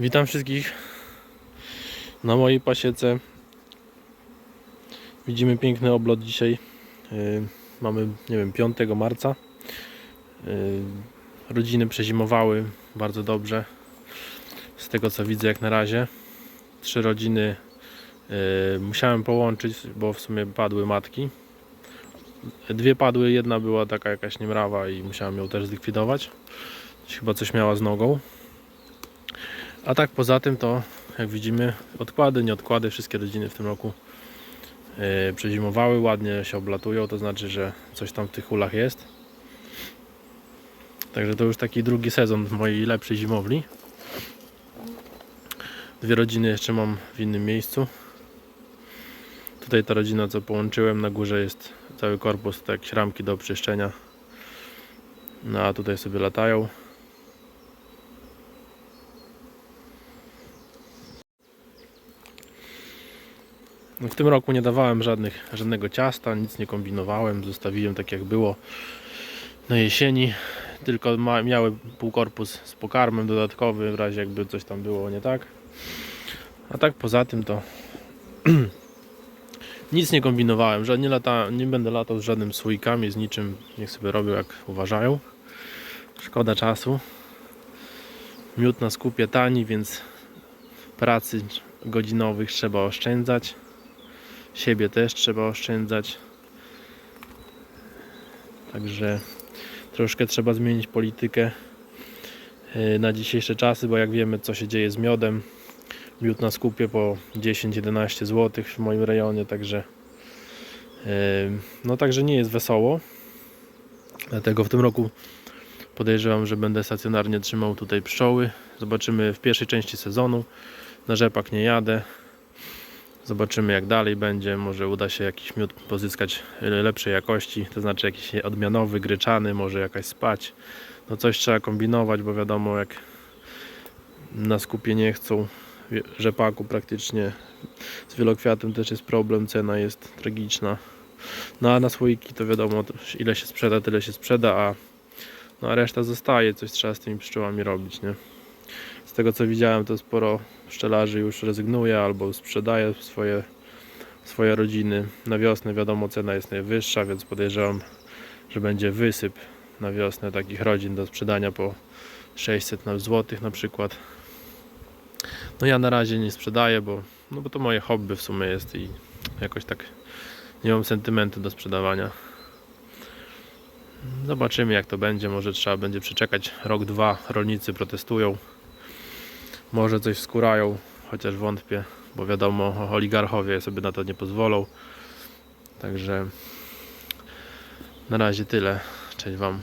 Witam wszystkich na mojej pasiece. Widzimy piękny oblot dzisiaj. Yy, Mamy, nie wiem, 5 marca. Yy, Rodziny przezimowały bardzo dobrze. Z tego co widzę jak na razie. Trzy rodziny yy, musiałem połączyć, bo w sumie padły matki. Dwie padły, jedna była taka jakaś niemrawa i musiałem ją też zlikwidować. Chyba coś miała z nogą. A tak poza tym to jak widzimy odkłady, nieodkłady, wszystkie rodziny w tym roku yy, przezimowały, ładnie się oblatują, to znaczy, że coś tam w tych ulach jest. Także to już taki drugi sezon w mojej lepszej zimowli. Dwie rodziny jeszcze mam w innym miejscu. Tutaj ta rodzina co połączyłem, na górze jest cały korpus, tak ramki do czyszczenia. No a tutaj sobie latają. W tym roku nie dawałem żadnych, żadnego ciasta, nic nie kombinowałem, zostawiłem tak jak było na jesieni. Tylko ma, miały półkorpus z pokarmem dodatkowy, w razie jakby coś tam było nie tak. A tak poza tym to nic nie kombinowałem, że nie, lata, nie będę latał z żadnym słoikami, z niczym, niech sobie robią jak uważają. Szkoda czasu. Miód na skupie tani, więc pracy godzinowych trzeba oszczędzać. Siebie też trzeba oszczędzać. Także troszkę trzeba zmienić politykę yy, na dzisiejsze czasy, bo jak wiemy co się dzieje z miodem. Miód na skupie po 10-11 zł w moim rejonie, także yy, no także nie jest wesoło. Dlatego w tym roku podejrzewam, że będę stacjonarnie trzymał tutaj pszczoły. Zobaczymy w pierwszej części sezonu. Na rzepak nie jadę. Zobaczymy jak dalej będzie. Może uda się jakiś miód pozyskać lepszej jakości, to znaczy jakiś odmianowy, gryczany, może jakaś spać. No coś trzeba kombinować, bo wiadomo jak na skupie nie chcą rzepaku praktycznie. Z wielokwiatem też jest problem, cena jest tragiczna. No a na słoiki to wiadomo ile się sprzeda, tyle się sprzeda, a, no, a reszta zostaje. Coś trzeba z tymi pszczołami robić, nie? Z tego co widziałem to sporo pszczelarzy już rezygnuje albo sprzedaje swoje, swoje rodziny. Na wiosnę wiadomo cena jest najwyższa, więc podejrzewam, że będzie wysyp na wiosnę takich rodzin do sprzedania po 600 na złotych na przykład. No ja na razie nie sprzedaję, bo, no bo to moje hobby w sumie jest i jakoś tak nie mam sentymentu do sprzedawania. Zobaczymy jak to będzie, może trzeba będzie przeczekać rok, dwa, rolnicy protestują. Może coś skórają, chociaż wątpię, bo wiadomo, oligarchowie sobie na to nie pozwolą. Także na razie tyle. Cześć Wam.